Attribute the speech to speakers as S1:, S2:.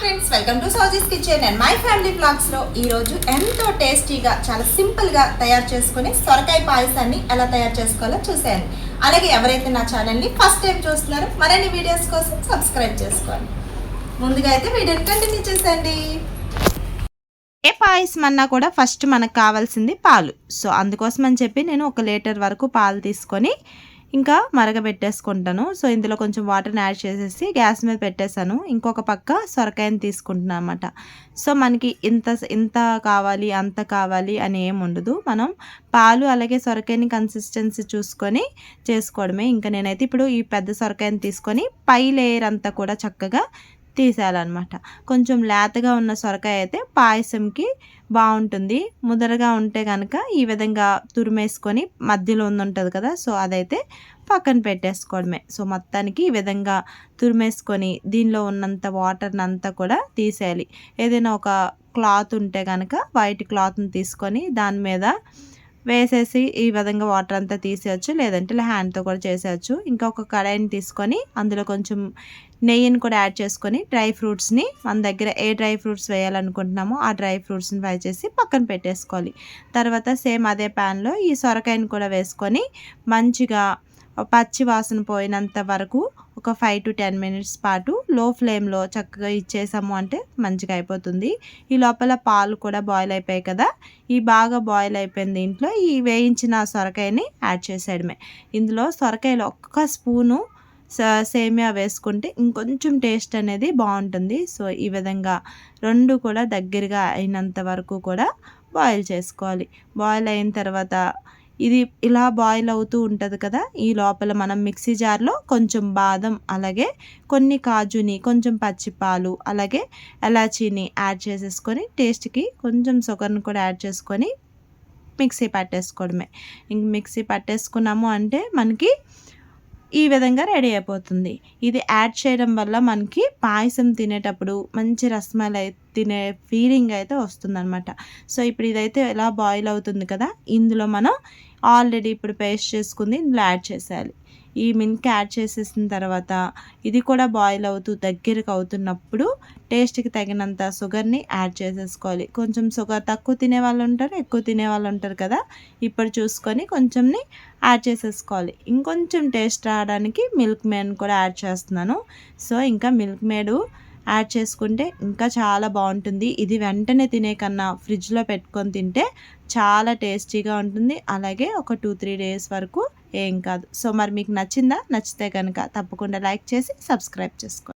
S1: Friends welcome to Sowji's kitchen and my family బ్లాగ్స్లో ఈ రోజు ఎంతో టేస్టీగా చాలా సింపుల్గా తయారు చేసుకుని సొరకాయ పాయసాన్ని ఎలా తయారు చేసుకోవాలో చూసేయండి. అలాగే ఎవరైతే నా ఛానల్ని ఫస్ట్ టైం చూస్తున్నారో మరిన్ని వీడియోస్ కోసం సబ్స్క్రైబ్ చేసుకోండి. ముందుగా అయితే వీడియోని కంటిన్యూ చేసేయండి. ఏ పాయసం అన్నా కూడా ఫస్ట్ మనకు కావాల్సింది పాలు. సో అందుకోసం అని చెప్పి నేను ఒక లీటర్ వరకు పాలు తీసుకొని ఇంకా మరగబెట్టేసుకుంటాను. సో ఇందులో కొంచెం వాటర్ని యాడ్ చేసేసి గ్యాస్ మీద పెట్టేశాను. ఇంకొక పక్క సొరకాయని తీసుకుంటున్నాను అనమాట సో మనకి ఇంత ఇంత కావాలి అంత కావాలి అని ఏం ఉండదు. మనం పాలు అలాగే సొరకాయని కన్సిస్టెన్సీ చూసుకొని చేసుకోవడమే. ఇంకా నేనైతే ఇప్పుడు ఈ పెద్ద సొరకాయని తీసుకొని పై లేయర్ అంతా కూడా చక్కగా తీసేయాలన్నమాట. కొంచెం లేతగా ఉన్న సొరకాయ అయితే పాయసంకి బాగుంటుంది. ముదరగా ఉంటే కనుక ఈ విధంగా తురిమేసుకొని మధ్యలో ఉంటుంది కదా సో అదైతే పక్కన పెట్టేసుకోవడమే. సో మొత్తానికి ఈ విధంగా తురిమేసుకొని దీనిలో ఉన్నంత వాటర్ని అంతా కూడా తీసేయాలి. ఏదైనా ఒక క్లాత్ ఉంటే కనుక వైట్ క్లాత్ని తీసుకొని దాని మీద వేసేసి ఈ విధంగా వాటర్ అంతా తీసేయచ్చు లేదంటే ఇలా హ్యాండ్తో కూడా చేసేయచ్చు. ఇంకా ఒక కడాయిని తీసుకొని అందులో కొంచెం నెయ్యిని కూడా యాడ్ చేసుకొని డ్రై ఫ్రూట్స్ని మన దగ్గర ఏ డ్రై ఫ్రూట్స్ వేయాలనుకుంటున్నామో ఆ డ్రై ఫ్రూట్స్ని ఫ్రై చేసి పక్కన పెట్టేసుకోవాలి. తర్వాత సేమ్ అదే ప్యాన్లో ఈ సొరకాయని కూడా వేసుకొని మంచిగా పచ్చి వాసన పోయినంత వరకు ఒక ఫైవ్ టు టెన్ మినిట్స్ పాటు లో ఫ్లేమ్లో చక్కగా ఇచ్చేసాము అంటే మంచిగా అయిపోతుంది. ఈ లోపల పాలు కూడా బాయిల్ అయిపోయాయి కదా. ఈ బాగా బాయిల్ అయిపోయిన దీంట్లో ఈ వేయించిన సొరకాయని యాడ్ చేసేయడమే. ఇందులో సొరకాయలో ఒక్క స్పూను సేమియా వేసుకుంటే ఇంకొంచెం టేస్ట్ అనేది బాగుంటుంది. సో ఈ విధంగా రెండు కూడా దగ్గరగా అయినంత వరకు కూడా బాయిల్ చేసుకోవాలి. బాయిల్ అయిన తర్వాత ఇది ఇలా బాయిల్ అవుతూ ఉంటుంది కదా ఈ లోపల మనం మిక్సీ జార్లో కొంచెం బాదం అలాగే కొన్ని కాజుని కొంచెం పచ్చిపాలు అలాగే ఎలాచీని యాడ్ చేసేసుకొని టేస్ట్కి కొంచెం షుగర్ని కూడా యాడ్ చేసుకొని మిక్సీ పట్టేసుకోవడమే. ఇంక మిక్సీ పట్టేసుకున్నాము అంటే మనకి ఈ విధంగా రెడీ అయిపోతుంది. ఇది యాడ్ చేయడం వల్ల మనకి పాయసం తినేటప్పుడు మంచి రసమలై తినే ఫీలింగ్ అయితే వస్తుందనమాట సో ఇప్పుడు ఇదైతే ఎలా బాయిల్ అవుతుంది కదా ఇందులో మనం ఆల్రెడీ ఇప్పుడు పేస్ట్ చేసుకుంది ఇందులో యాడ్ చేసేయాలి. ఈ మిల్క్ యాడ్ చేసేసిన తర్వాత ఇది కూడా బాయిల్ అవుతూ దగ్గరకు అవుతున్నప్పుడు టేస్ట్కి తగినంత షుగర్ని యాడ్ చేసేసుకోవాలి. కొంచెం షుగర్ తక్కువ తినే వాళ్ళు ఉంటారు ఎక్కువ తినే వాళ్ళు ఉంటారు కదా ఇప్పుడు చూసుకొని కొంచెంని యాడ్ చేసేసుకోవాలి. ఇంకొంచెం టేస్ట్ రావడానికి మిల్క్ మేడ్ కూడా యాడ్ చేస్తున్నాను. సో ఇంకా మిల్క్ మేడు యాడ్ చేసుకుంటే ఇంకా చాలా బాగుంటుంది. ఇది వెంటనే తినే కన్నా ఫ్రిడ్జ్లో పెట్టుకొని తింటే చాలా టేస్టీగా ఉంటుంది. అలాగే ఒక టూ త్రీ డేస్ వరకు ఏం కాదు. సో మరి మీకు నచ్చిందా? నచ్చితే కనుక తప్పకుండా లైక్ చేసి సబ్స్క్రైబ్ చేసుకోండి.